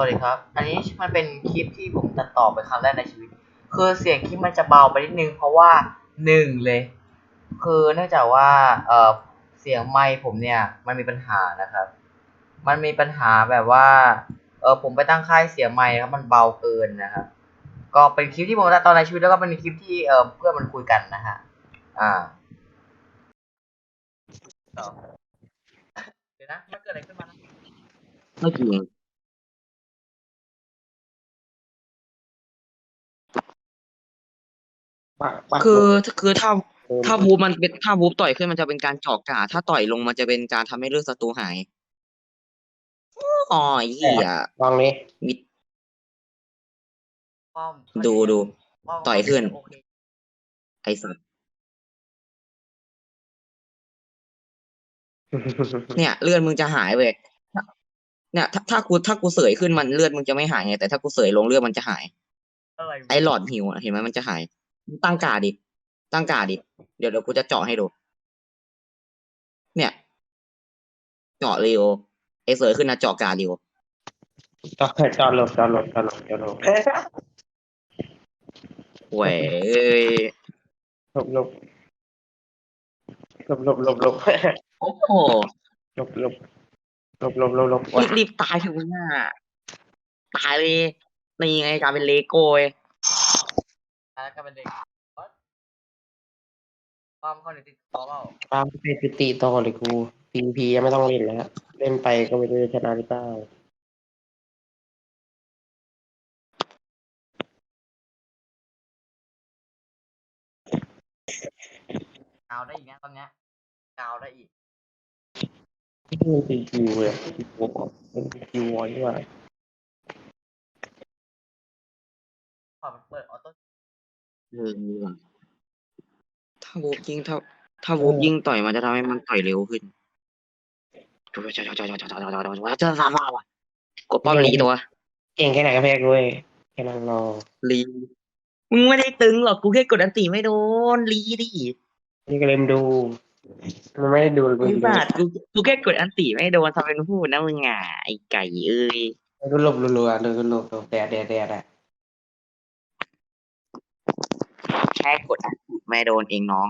วัสดีครับ อันนี้มันเป็นคลิปที่ผมตัดต่อไปครั้งแรกในชีวิต คือเสียงคลิปมันจะเบาไปนิดนึง เพราะว่าหนึ่งเลย คือเนื่องจากว่าเออเสียงไมค์ผมเนี่ยมันมีปัญหานะครับ มันมีปัญหาแบบว่าเออผมไปตั้งค่ายเสียงไมค์ครับมันเบาเกินนะครับ ก็เป็นคลิปที่ผมตัดต่อในชีวิตแล้วก็เป็นคลิปที่เออเพื่อนมันคุยกันนะฮะ อ่าเดี๋ยวนะมันเกิดอะไรขึ้นมานะเมื่อกี้ เองว่าว่าคือคือถ้าเออถ้าวูบมันเป็นถ้าวูบต่อยขึ้นมันจะเป็นการเจาะกาถ้าต่อยลงมันจะเป็นการทำให้เลือดศัตรูหายอ๋อไอ้เหี้ยลองนี้มิดป้อมดูดู ป้มต่อยขึ้นโอเคไอ้สัสเนี่ย เลือดมึงจะหายเว้ยถ้าเนี่ยถ้าถ้ากูถ้ากูเสยขึ้นมันเลือดมึงจะไม่หายไงแต่ถ้ากูเสยลงเลือดมันจะหาย อะไรไอ้หลอดหิวอะเห็นไหมมันจะหายมึง ตั้งกาดิ ตั้งกาดิ เดี๋ยวเดี๋ยวกูจะเจาะให้ดู เนี่ย เจาะเร็วไอ้เสยขึ้นนะเจาะกาเร็วจอดจอดหลบจอดหลบจอดหลบจอดหลบเว้ยเอ้ยหลบหลบหลบหลบหลบหลบโอ้โหหลบหลบหลบหลบหลบหลบรีบรีบตายเถอะมึงอะตายเลยนี่ไงกลายเป็นเลโก้เว้ย แล้วก็เป็นเด็กป้อมเข้าในติดต่อเปล่าตามไปพิตีต่อเลยกูพีพียังไม่ต้องเล่นแล้วเล่นไปก็ไม่รู้จะชนะหรือเปล่ากาวได้อีกนะตอนเนี้ยกาวได้อีกมันเป็นคิวเลยคิวมันเป็นคิวไว้ว่า พอมันเปิดออโต้ เออถ้าวูบยิงถ้าถ้าวูบยิงต่อยมันจะทำให้มันต่อยเร็วขึ้นกดป้อมลีตัวเก่งแค่ไหนก็แพ้ด้วยแค่นั่งรอลีมึงไม่ได้ตึงหรอกกูแค่กดอันติไม่โดนลีดินี่ก็เล่มดูมันไม่ได้ดูเลยกูกูดูบาดกูกูแค่กดอันติไม่โดนทำเป็นพูดนะมึงอะไอไก่เอ้ยก็หลบรัวๆเลยก็หลบหลบแดดแดดแดดอะ แค่กดอันติไม่โดนเองน้อง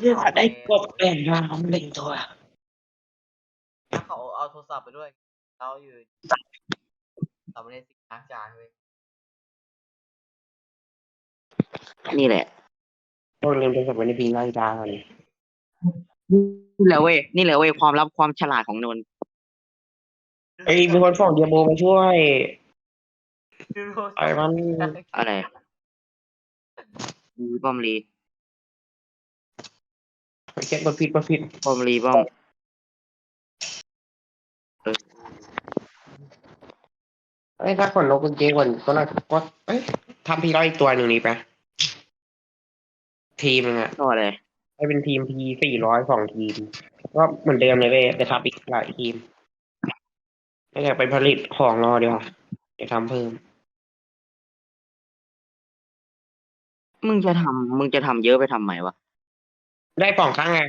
เรียกว่าได้กบเป็นน้ำเล่นตัว ถ้าเขาเอาโทรศัพท์ไปด้วย เราอยู่เราไม่ได้สิล้างจานเว้ยนี่แหละพวกเล่นโทรศัพท์ไว้ในพิงล่างจานนี่แหละเว้ยนี่แหละเว้ยความลับความฉลาดของนนท์ เอ้ยมีคนส่งเดียโบมาช่วย ดูโทรศัพท์ไอ้มันอะไรลีป้อมลีไปเก็บมาผิดมาผิดป้อมลีป้อมเอ้ยถ้าขนนกกุญเจก่อนก็น่าก็เอ้ยทำพีร้อยอีกตัวหนึ่งนี้ไปะทีมนึงอะตัวอะไรให้เป็นทีมพีสี่ร้อยสองทีม ก็เหมือนเดิมเลยเว้ยแต่ทับอีกหลายทีมไม่อยากไปผลิตของรอเดียวาจะทำเพิ่ม มึงจะทำมึงจะทำเยอะไปทำไมวะ ได้สองครั้งไง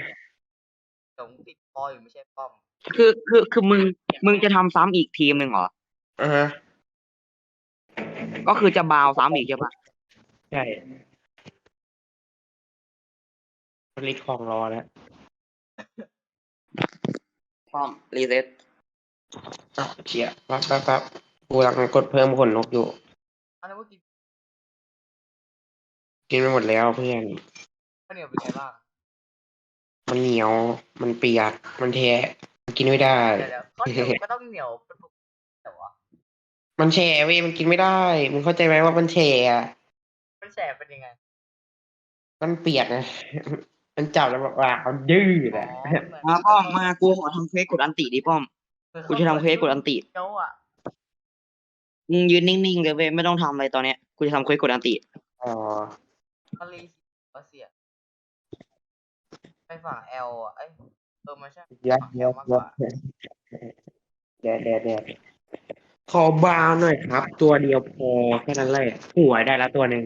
ตรงติดคออยู่ไม่ใช่ป้อมคือคือคือมึงมึงจะทำซ้ำอีกทีมหนึ่งเหรออ่าฮะก็คือจะบาวซ้ำอีกใช่ปะใช่ผลิตของรอแล้วป้อมรีเซ็ตอะเชียแป๊บแป๊บแป๊บกูกำลังกดเพิ่มขนนกอยู่อันนี้นเมื่อกี้ กินไปหมดแล้วเพื่อน ข้าวเหนียวเป็นไงบ้างมันเหนียว มันเปียก มันแทะมันกินไม่ได้ เดี๋ยวแล้วข้าวเหนียวก็ต้องเหนียวเป็นปกติแต่ว่ามันแฉะเว้ยมันกินไม่ได้ มึงเข้าใจไหมว่ามันแฉะมันแสบเป็นยังไงมันเปียกไงมันจับแล้วแบบว่ามันดื้ออ๋อแหละเหมือนมาป้อมมากูขอทำเควสกดอันติดิป้อมกูจะทำเควสกดอันติเจ้าอะมึงยืนนิ่งๆเลยเว้ยไม่ต้องทำอะไรตอนเนี้ยกูจะทำเควสกดอันติ อ๋อ ทะเลก็เสีย ไปฝั่งแอลอะเอ้ยเออมันใช่เดี๋ยวเดี๋ยวเดี๋ยวเดี๋ยวเดี๋ยวเดี๋ยวขอบาวหน่อยครับ ตัวเดียวพอแค่นั้นเลยหัวยได้แล้วตัวหนึ่ง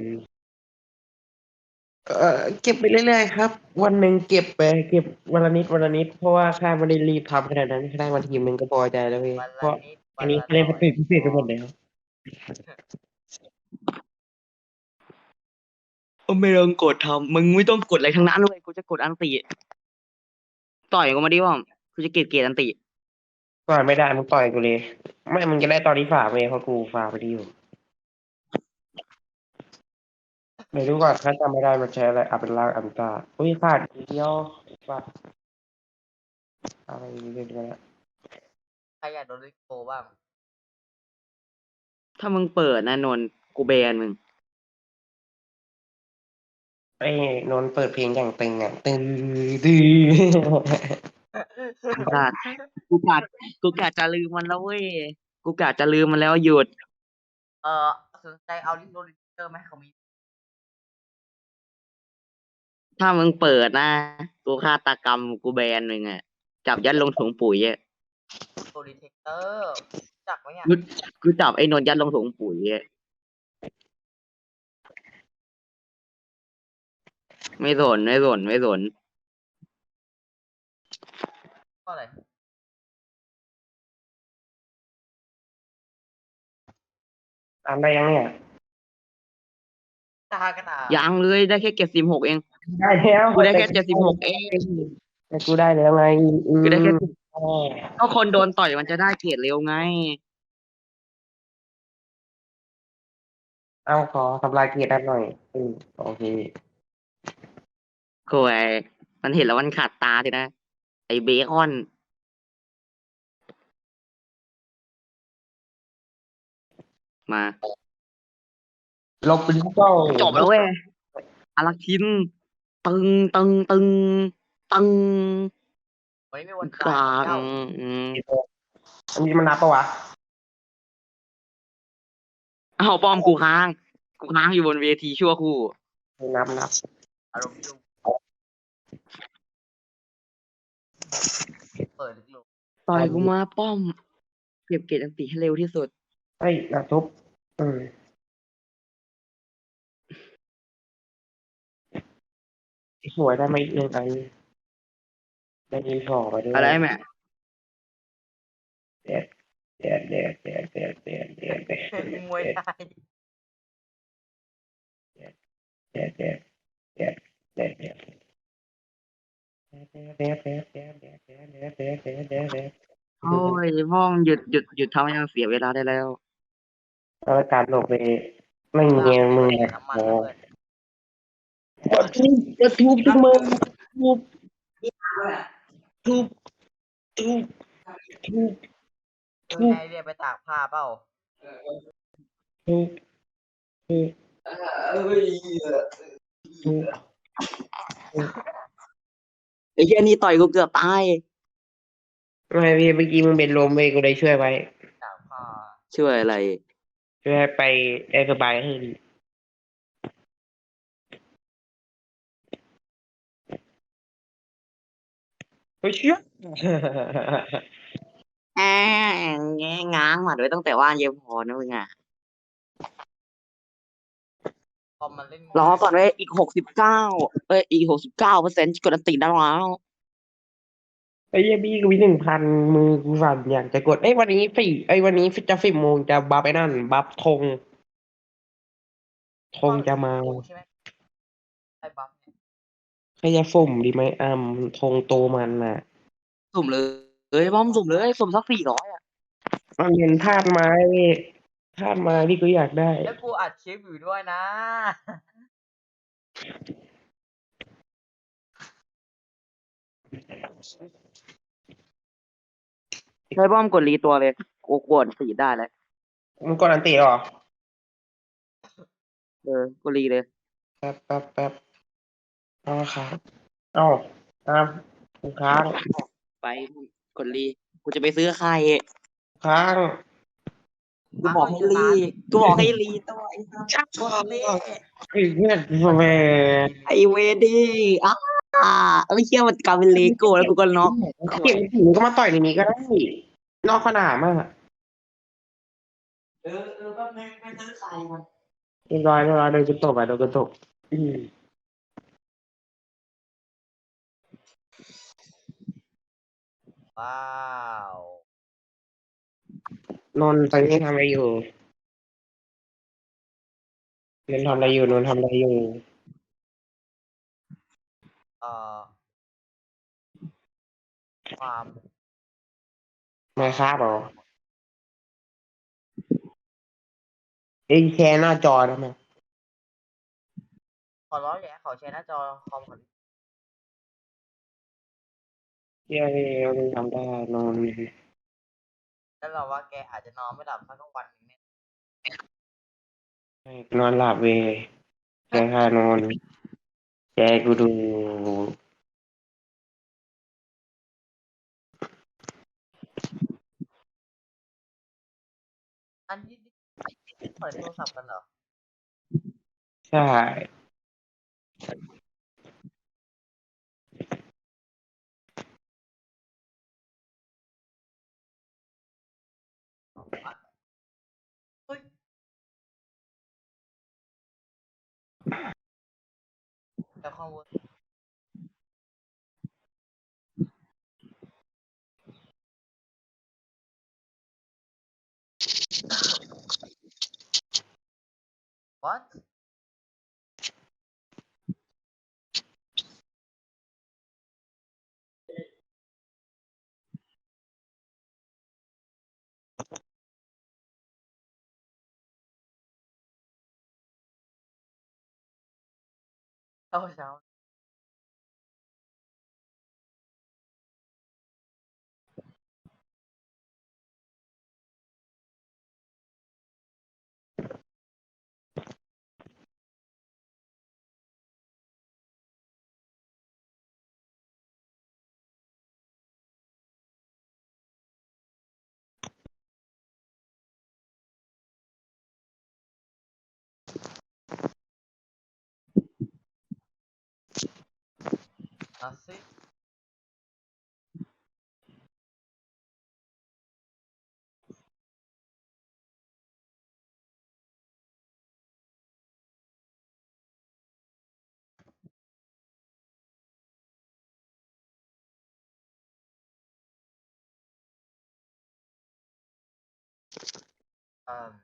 เออเก็บไปเรื่อยๆครับ วันหนึ่งเก็บไปเก็บวันละนิดวันละนิดเพราะว่าข้าไม่ได้รีบทำขนาดนั้นแค่ได้วันทีมหนึ่งก็พอใจแล้วเว้ยวันเพละราะนิดอันนี้คะแนนพิเศษพิเศษไปหมดแล้ว ไม่ต้องกดทำมึงไม่ต้องกดอะไรทั้งนั้นเลยกูจะกดอันติ ต่อยกูมาดิว่ากูจะเกลียดเกลียดอันติ ต่อยไม่ได้มึงต่อยกูเลย ไม่มึงจะได้ตอนนี้ฝากเว้ยเพราะกูฝากไปที่อยู่เดี๋ยวดูก่อนถ้าจำไม่ได้มันใช้อะไรอัปเป็นลากอันตาอุ้ยขาดอีกเดียวฝากอะไรเรื่อยๆใครอยากโดนลิโกบ้าง ถ้ามึงเปิดนะนนท์กูแบนมึง ไอ้นนท์เปิดเพลงอย่างตึงอะตึงดื้อกูกาดกูกาดกูกาดจะลืมมันแล้วเว้ย กูกาดจะลืมมันแล้วหยุด เออสนใจเอาลิโกลิเตอร์ไหมเขามี ถ้ามึงเปิดนะ กูฆาตกรรมกูแบนมึงอะ จับยัดลงถุงปุ๋ยอะโกลิเทคเตอร์จักไหมเนี่ยกูจับไอ้นนท์ยัดลงถุงปุ๋ยอะ ไม่สนไม่สนไม่สนก็อะไรตามได้ยังเนี่ย ตากระดาษยังเลยได้แค่เจ็ดสิบหกเองได้แล้วกูได้แค่เจ็ดสิบหกเองแต่กูได้แล้วไงอืมกูได้แค่แม่ก็คนโดนต่อยมันจะได้เกรดเร็วไง เอาขอทำลายเกียรติหน่อยอืมโอเค โอ้ยมันเห็นแล้วมันขาดตาสินะ ไอ้เบคอน มาลบเป็นเจ้าจบแล้วเว้ยอารักทิน ตึงตึงตึงตึงวันนี้ไม่วันกลางเจ้าอืมอันนี้มันนับปะวะอ้าวป้อมกูค้าง กูค้างอยู่บนเวทีชั่วครู่ไม่นับนับอารมณ์ เปิดลึกต่อยกูมาป้อม เก็บเกรดอันติให้เร็วที่สุดเฮ้ยนับทุบอืมสวยได้ไหมเรื่องอันได้ยินพอไปด้วยอะไรแม่เด็ดเด็ดเด็ดเด็ดเด็ดเด็ดเด็ดเด็ดๆมวยไทยเด็ดเด็ดเด็ดเด็ดเด็ดเด็ดเด็ดเด็ดเด็ด โอ้ยพ่องหยุดหยุดหยุดทำให้มันเสียเวลาได้แล้วแล้วการหลบไปไม่เงี้ยมึงน้ำมันเพื่อนทุบจะทุบทุกมึงทุบทุบทุบทุบเออไงเรียนไปตากผ้าเปล่าทุบทุบทุบ อ้เหี้ยนี่ต่อยกูเกือบตายไม่พี่เมื่อกี้มึงเป็นลมเว้ยกูเลยช่วยไว้ตากผ้าช่วยอะไร ช่วยให้ไปได้สบายขึ้นเฮ้ยเชี่ย แอะแงง้างหมัดไว้ตั้งแต่ว่านเยพอนะมึงอะ พอมันเล่นรอก่อนเว้ยอีกหกสิบเก้าเอ้ยอีกหกสิบเก้าเปอร์เซ็นต์กดอันติได้แล้วไอ้เหี้ยบี้กูมีหนึ่งพันมือกูสั่นอยากจะกดเอ้ยวันนี้สี่ไอ้ยวันนี้จะสิบโมงจะบัฟไอ้นั่น บัฟธงธงจะมาใช่ไหมไอ้บัฟเนี่ยใครจะสุ่มดีไหมอ่าธงโตมันน่ะ สุ่มเลยเอ้ยป้อมสุ่มเลยสุ่มสักสี่ร้อยอะมันเป็นธาตุไม้ เว้ยธาตุไม้ที่กูอยากได้ แล้วกูอัดคลิปอยู่ด้วยนะ ใช้ป้อมกดรีตัวเลยกูกดสีได้แล้วมึงกดอันติเหรอ เออกูรีเลย แป๊บแป๊บแป๊บเอาครับเอาอ้าวกูค้างไปกดรีกูจะไปซื้อไข่ค้าง กูบอกให้รีกูบอกให้รีตัวไอ้ชักชอบเลยไอ้เวทเวไอ้เวดี้อ้าไอ้เชี่ยมันกลายเป็นเลโก้แล้วกูก็น็อกเก่งถึก็มาต่อยในนี้ก็ได้นอกขนาดมากเออเออก็ไม่ไม่ซื้อใครมันเรียบร้อยเรียบร้อยโดนกระตบไปโดนกระตบว้าว นนท์ตอนนี้ทำอะไรอยู่นนท์ทำอะไรอยู่นนท์ทำอะไรอยู่ เอ่อความไม่ทราบหรอเอ้ยแชร์หน้าจอทำไมขอร้องอย่าให้เขาแชร์หน้าจอคอมก่อนเย้เราทำได้นนท์ แล้วเราว่าแกอาจจะนอนไม่หลับสักวันหนึงเนี่ยนอนหลับเว้ยแกค่ะนอนแกกูดูอันนี้เปิดโทรศัพท์กันเหรอ ใช่ 然后我。What? Oh. aceito. Um,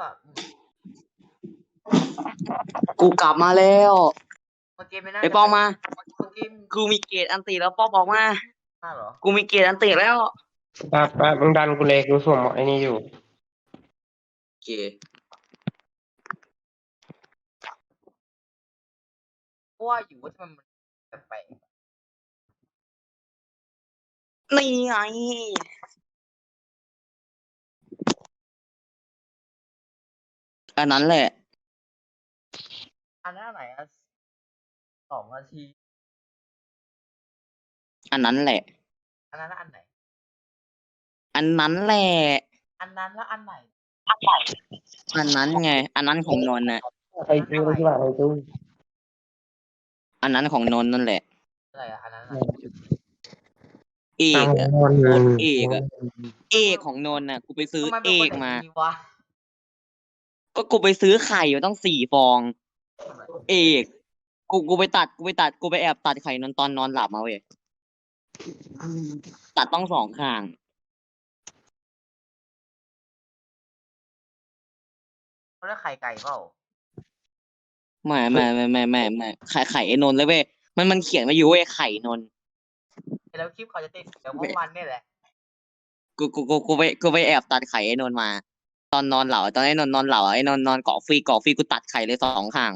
เอาสิเอ่อว่ากูกลับมาแล้วเมื่อกี้ไม่น่าไปปองมาเมื่อกี้กูมีเกรดอันตีแล้วป้อบอกมาน่าเหรอกูมีเกรดอันตีแล้วแป๊บแป๊บมึงดันกูเลยกูส่งไอ้นี่อยู่ โอเคเพราะว่าอยู่ว่าทำไมมันแปลกนี่ไง อันนั้นแหละๆอันนั้นไหนอะสองนาทีอันนั้นแหละ อันนั้นแล้วอันไหน อันนั้นแหละ อันนั้นแล้วอันไหนอันนั้นไง อันนั้นของนนท์น่ะใครจู้ใช่ป่ะใครจู้อันนั้นของนนท์นั่นแหละ อะไรอะอันนั้นอะเอกอะนนท์โคตรเอกอะ เอกของนนท์น่ะ กูไปซื้อทำไมเอเป็นคนกมาอย่างนี้วะ ก็กูไปซื้อไข่มาต้องสี่ฟอง เอกกูกูไปตัดกูไปตัดกูไปแอบตัดไข่นนท์ตอนนอนหลับมาเว้ยตัดต้องสองข้าง เขาเรียกไข่ไก่เปล่าไม่ไม่ไม่ไม่ไม่ไม่ไข่ไข่ไอ้นนท์เลยเว้ยมันมันเขียนมาอยู่เว้ยไข่นนท์แล้วคลิปเขาจะติดเดี๋ยวพวกมันเนี่ยแหละ กูกูกูกูไปกูไปแอบตัดไข่ไอ้นนท์มา ตอนนอนหลับตอนไอ้นนท์นอนหลับอะไอ้นนท์นอนเกาะฟรีเกาะฟรีกูตัดไข่เลยสองข้าง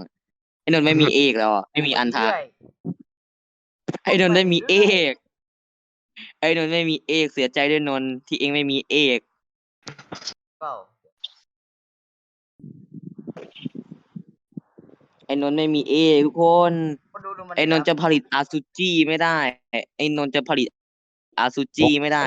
ไอ้นนท์ไม่มีเอกแล้วอะไม่มีอันทาเรื่ยไอ้นนท์ไม่มีเอกไอ้นนท์ไม่มีเอกเสียใจด้วยนนท์ที่เองไม่มีเอกเปล่าไอ้นนท์ไม่มีเอกทุกคนคนดูดูมันไอ้นนท์จะผลิตอาซูจิไม่ได้ไอ้นนท์จะผลิตอาซูจิไม่ได้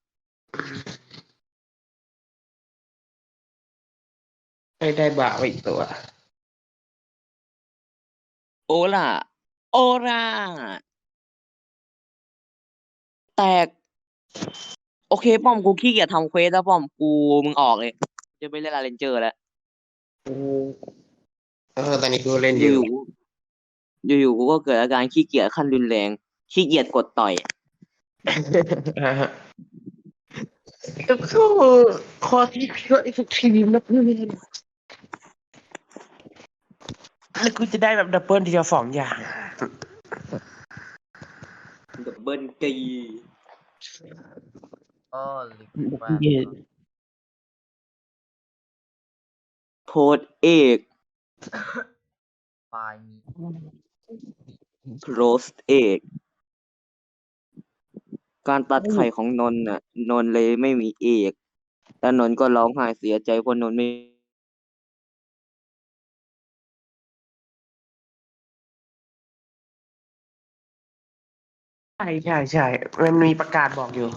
ไม่ได้บ่าวอีกตัว โอ้ราโอ้ราแตก โอเคป้อมกูขี้เกียจทำเควสแล้วป้อมกูมึงออกเลย จะไปเล่นลาเรนเจอร์แล้วเออตอนนี้กูเล่นออยู่ ยู่ๆอยู่ๆกูก็เกิดอาการขี้เกียจขั้นรุนแรง ขี้เกียจกดต่อยอ่าฮะ Ecco, quasi più effettivi una prima. แล้วกูจะได้แบบดับเบิลทีละสองอย่าง ดับเบิลกีอ๋อลิกมาโพดเอกไฟมีโรสเอก การตัดไข่ของนนท์น่ะ นนท์เลยไม่มีเอกแล้วนนท์ก็ร้องไห้เสียใจเพราะนนท์ไม่ใช่ใช่ใช่มันมีประกาศบอกอยู่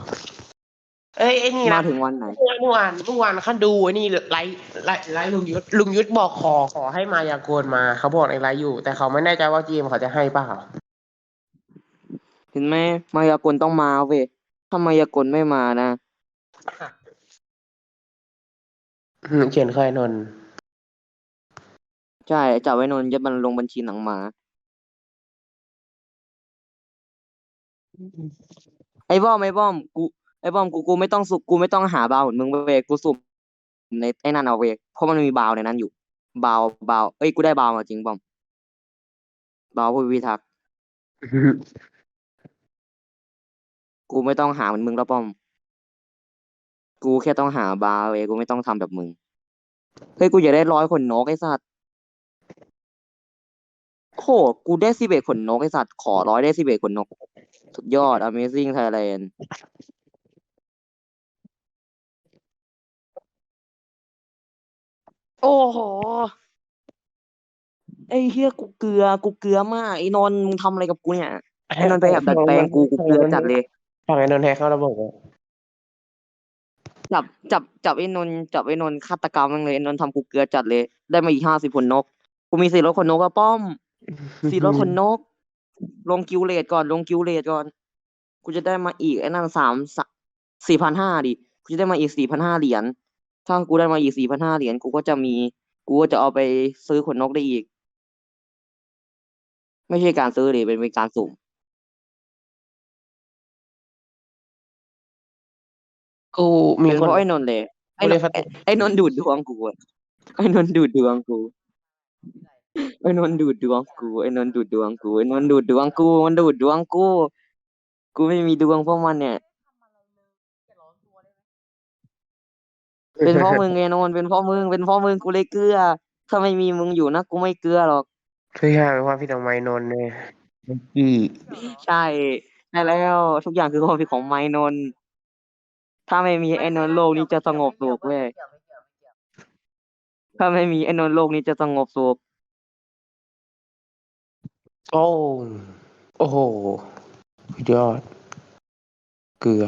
เอ้ยไอ้นี่มานะถึงวันไหน เมื่อวานเมื่อวานข้าดูไอ้นี่ไลฟ์ไลฟ์ไลฟ์ลุงยุทธลุงยุทธบอกขอขอให้มายากลมาเขาบอกในไลฟ์อยู่ แต่เขาไม่แน่ใจว่าจีมเขาจะให้เปล่า เห็นไหมมายากลต้องมาเว้ยถ้ามายากลไม่มานะอืมเขียนเคยนนท์ใช่จับไว้นนท์ยัดมันลงบัญชีหนังหมา ไอ้บอมไอ้บอมกูไอ้บอมกูกูไม่ต้องสุกกูไม่ต้องหาบาวเหมือนมึงเว้ยกูสุ่มในไอ้นั่นเอาเว้ยเพราะมันมีบาวในนั้นอยู่ บาวบาวเอ้ยกูได้บาวมาจริงบอมบาวผู้พิทักษ์ กูไม่ต้องหาเหมือนมึงแล้วบอม กูแค่ต้องหาบาเวยกูไม่ต้องทำแบบมึง เฮ้ยกูอยากได้ร้อยขนนกไอ้สัตว์โหกูได้สิบเอ็ดขนนกไอ้สัตว์ขอร้อยได้สิบเอ็ดขนนก สุดยอด Amazing Thailand โอ้โห ไอ้เฮียกูเกลือ กูเกลือมากไอ้นนท์มึงทำอะไรกับกูเนี่ย ไอ้นนท์ไปแอบดัดแปลงกูกูเกลือจัดเลย ฝั่งไอ้นนท์แฮกเข้าระบบอะจับจับจับไอ้นนท์จับไอ้นนท์ฆาตกรรมมันเลยไอ้นนท์ทำกูเกลือจัดเลย ได้มาอีกห้าสิบขนนก กูมีสี่ร้อยขนนกอะป้อมสี่ร้อยขนนก ลงกิวเลตก่อน ลงกิวเลตก่อน กูจะได้มาอีกไอ้นั่นสามสี่พันห้าดิ กูจะได้มาอีกสี่พันห้าเหรียญ ถ้ากูได้มาอีกสี่พันห้าเหรียญ กูก็จะมี กูก็จะเอาไปซื้อขนนกได้อีก ไม่ใช่การซื้อดิเป็นเป็นการสุ่ม กูมีเป็นคเพนราะไอ้นนท์เลยไอ้กูนเลยนท์ฟัดไอ้ไอ้นนท์ดูดดวงกูอะไอ้นนท์ดูดดวงกูไอ้นนท์ดูดดวงกูไอ้นนท์ดูดดวงกูไอ้นนท์ดูดดวงกูมันดูดดวงกู กูไม่มีดวงเพราะมันเนี่ย เป็นเพราะมึงไงนนท์เป็นเพราะมึงเป็นเพราะมึงกูเลยเกลือถ้าไม่มีมึงอยู่นะกูไม่เกลือหรอก คืออยากเป็นความผิดของไมนนท์เนี่ยกี่ใช่ใช่แล้วทุกอย่างคือความผิดของไม้นนท์ ถ้าไม่มีไอ้นนท์โลกนี้จะสงบสุขเว้ย ถ้าไม่มีไอ้นนท์โลกนี้จะสงบสุข โอ้โอ้โหสุดยอด เกลือ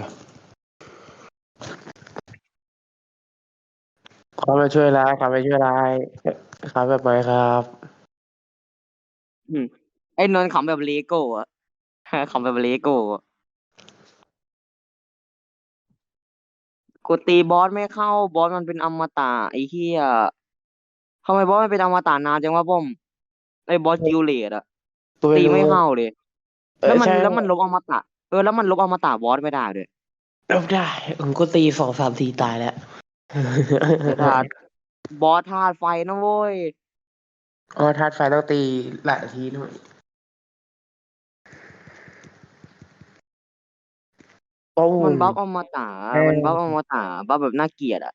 เขามาช่วยร้ายเขามาช่วยร้ายครับแบบไหนครับอืมไอ้นนท์ขำแบบเลโก้อะ ขำแบบเลโก้อะ กูตีบอสไม่เข้าบอสมันเป็นอมตะไอ้เหี้ยทำไมบอสไม่เป็นอมตะนานจังวะบอมไอ้บอสยูเลตอะตีไม่เข้าเลยแล้วมันแล้วมันลบอมตะเออแล้วมันลบอมตะบอสไม่ได้เลวยลบได้ผมก็ตีสองสามทีตายแล้วธาตบอสธาตุไฟนะเว้ย อ๋อธาตุไฟต้องตีหลายทีหน่อย มันบล็อกอมตะมันบล็อกอมตะบล็อกแบบน่าเกลียดอะ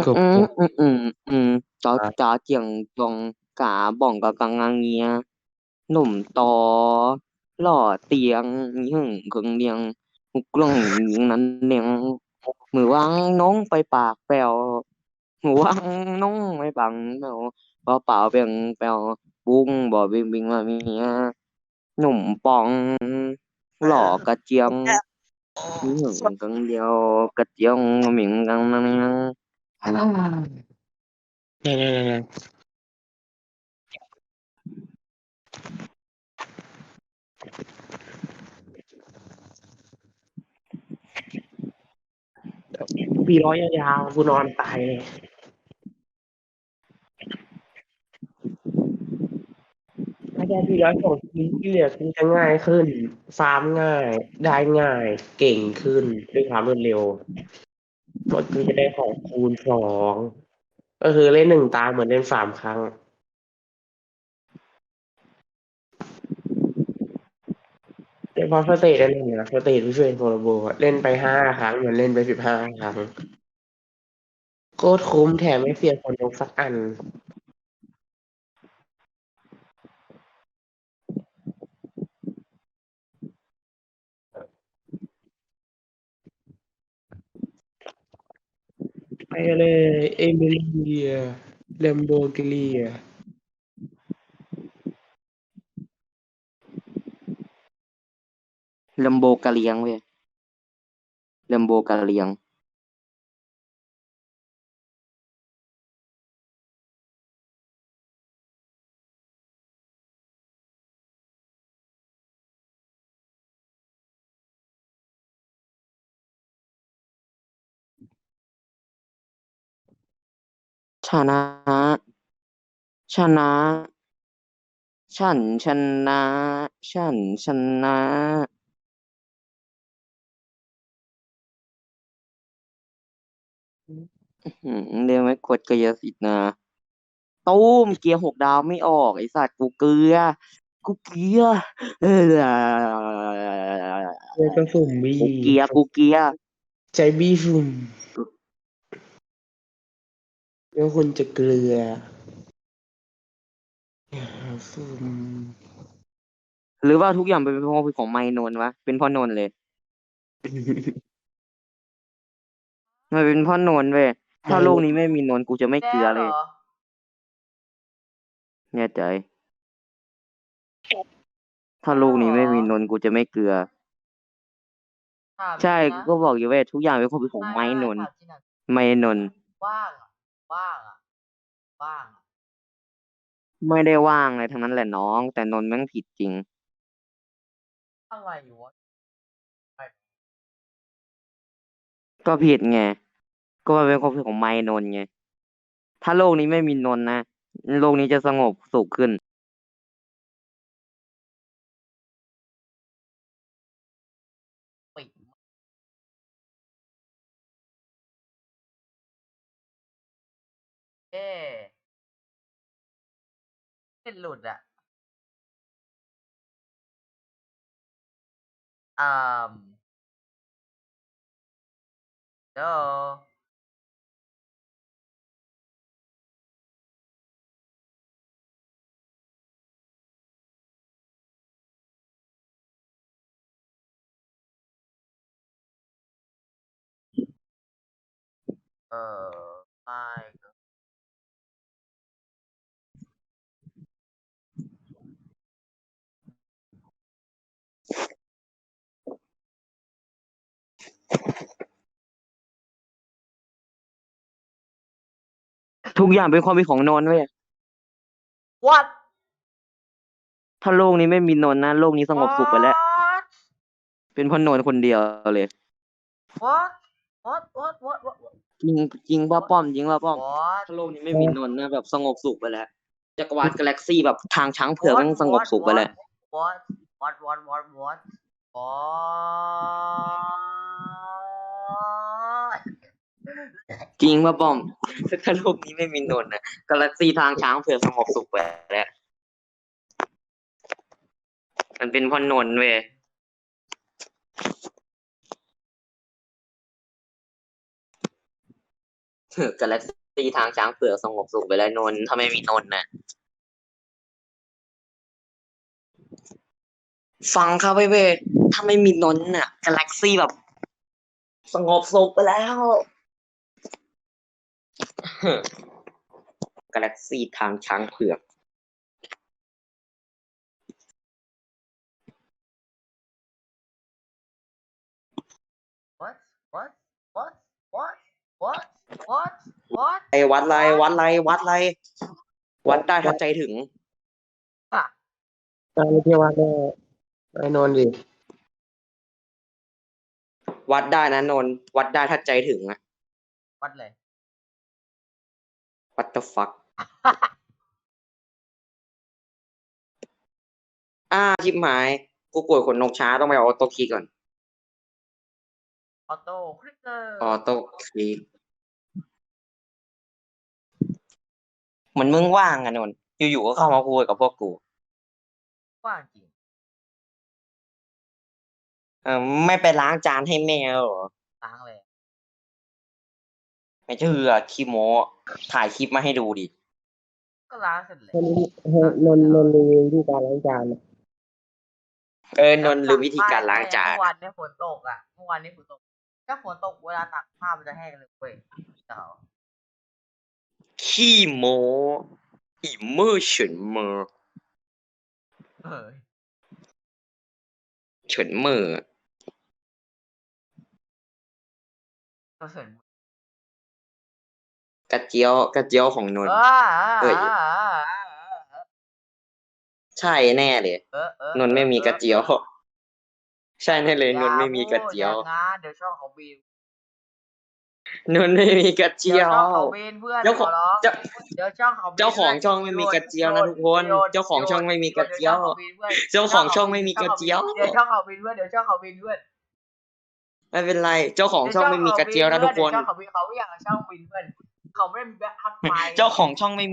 อืมอืมอืมอืมจอจาเจียงจงกาบ่องกะกังงังเงียหนุ่มตอหล่อเตียงมีหึงเคิงเนียงกลงนั้นเนียงมือวางน้องไปปากแปว Quăng nóng mấy bằng đâu có bảo bằng bèo buông bỏ bình bình mà mình nhổm bong lỏ cà chiang nhổm căng đeo cà chiang mình căng năng năng nè nè nè nè ปีร้อยยาวๆกูนอนตายเลย ถ้าได้ปีร้อยสองทีที่เหลือคือจะง่ายขึ้นฟาร์มง่าย ได้ง่าย เก่งขึ้นด้วยความรวดเร็วหมดคือจะได้ของคูณสองก็คือเล่นหนึ่งตาเหมือนเล่นสามครั้งเฉพาะสเตจนั่นเองนะสเตจวิเศษโฟลโบเล่นไปห้าครั้งเหมือนเล่นไปสิบห้าครั้งโคตรคุ้มแถมไม่เสียคนนกสักอัน ไปเลยเอมิเลียเลมโบกิเลียลัมโบกะเลียงเว้ยลัมโบกะเลียง ชนะ ชนะ ฉันชนะ ฉันชนะอืมเดี๋ยวไม่กดกายสิทธิ์นะตู้มเกียร์หกดาวไม่ออกไอสัตว์กูเกลือ กูเกลือเออเจอกระสุ่มบีกูเกลียกูเกลียใจบีสุ่ม แล้วคุณจะเกลืออย่าสุ่มหรือว่าทุกอย่างเป็นเพราะของไมโนนวะ เป็นเพ่อนนเลย มันเป็นเพ่อนนเว้ย ถ้าโลกนี้ไม่มีนนกูจะไม่เกลือเลยแน่หรแน่ใจ ถ้าโลกนี้ไม่มีนนกูจะไม่เกลือถามใช่จริงกูนะก็บอกอยู่เว้ยทุกอย่างเป็นความผิดของไม้นนถามจริงอะไม้นนว่าง อะว่างอะว่างอะไม่ได้ว่างเลยทั้งนั้นแหละน้อง แต่นนแม่งผิดจริง อะไรอยู่วะก็ผิดไง ก็มันเป็นความผิดของไม้นนไง ถ้าโลกนี้ไม่มีนนนะ โลกนี้จะสงบสุขขึ้น can load that. Um. So. Oh my God. ทุกอย่างเป็นความผิดของนนท์เว้ย what ถ้าโลกนี้ไม่มีนนท์นะโลกนี้สงบสุขไปแล้ว What? เป็นเพราะนนท์คนเดียวเลย what what what what what what จริงจริงว่าป้อมจริงว่าป้อม what ถ้าโลกนี้ไม่มีนนท์นะแบบสงบสุขไปแล้วจักรวาลกาแล็กซี่แบบทางช้างเผือกมันสงบสุขไปแล้ว what what what what what what จริงว่าป้อม ถ้าโลกนี้ไม่มีนนท์นะกาแล็กซี่ทางช้างเผือกสงบสุขไปแล้ว มันเป็นเพราะนนท์เว้ยกาแล็กซี่ทางช้างเผือกสงบสุขไปแล้วนนท์ถ้าไม่มีนนท์นะฟังเขาไปเว้ยถ้าไม่มีนนท์น่ะกาแล็กซี่แบบ สงบสุขไปแล้วกาแล็กซี่ทางช้างเผือก what what what what what what what ไอ้วัดไรวัดไรวัดไรวัดได้ถ้าใจถึง อะตอนนี้ที่ว่าแม่ไอ้นนท์ดิ วัดได้นะนนท์วัดได้ถ้าใจถึงอะ วัดเลยวัด the fuck อ่าชิบหาย กูกดขนนกช้าต้องไปเอาออโต้คีย์ก่อน ออโต้คลิกเกอร์ออโต้คีย์เหมือนมึงว่างอะนนท์อยู่ๆก็เข้ามาคุยกับพวกกูกว้างจริงเออไม่ไปล้างจานให้แม่เหรอล้างเลยไม่เชื่อคีโมถ่ายคลิปมาให้ดูดิก็ล้างเสร็จเลยคนนี้นนท์นนท์รีวิวที่การล้างจานอะเออนนท์ลืมวิธีการล้างจานเมื่อวานเนี่ยฝนตกอะเมื่อวานนี้ฝนตกถ้าฝนตกเวลาตักผ้ามันจะแห้งเลยเว้ยเจ้าขี้โมอิมเมอร์เฉินเมอร์เออเฉินเมอ ร์ก็เสร็จกระเจียวกระเจียวของนนท์ เออเอ้ยเออใช่แน่เลยเออเออนนท์ไม่มีกระเจียว ใช่แน่เลยนนท์ไม่มีกระเจียวอาพูดอย่างนั้นเดี๋ยวช่องของบีมนนท์ไม่มีกระเจีเดี๋ยยววช่องของบีมเพื่อนเจ้าของขร้เจ้า เดี๋ยวช่องของบีมเจ้าของพื่นช่องไม่มีกระเจียวนะทุกคนโยเจ้าของช่องไม่มีกระเจียวเดี๋ยวช่องของบีมพื่นเจ้าของช่องไม่มีกระเจียว เดี๋ยวช่องของบีมเพื่อนเดี๋ยวช่องของบีมเพื่อน ไม่เป็นไร เจ้าของช่องไม่มีกระเจียวนะทุกคนเดี๋ยวช่องของบีมเขาไม่อยากกับช่องบีมเพื่อนเขาไม่ได้มีแบ็คอัพไฟเจ้าของช่องไม่มี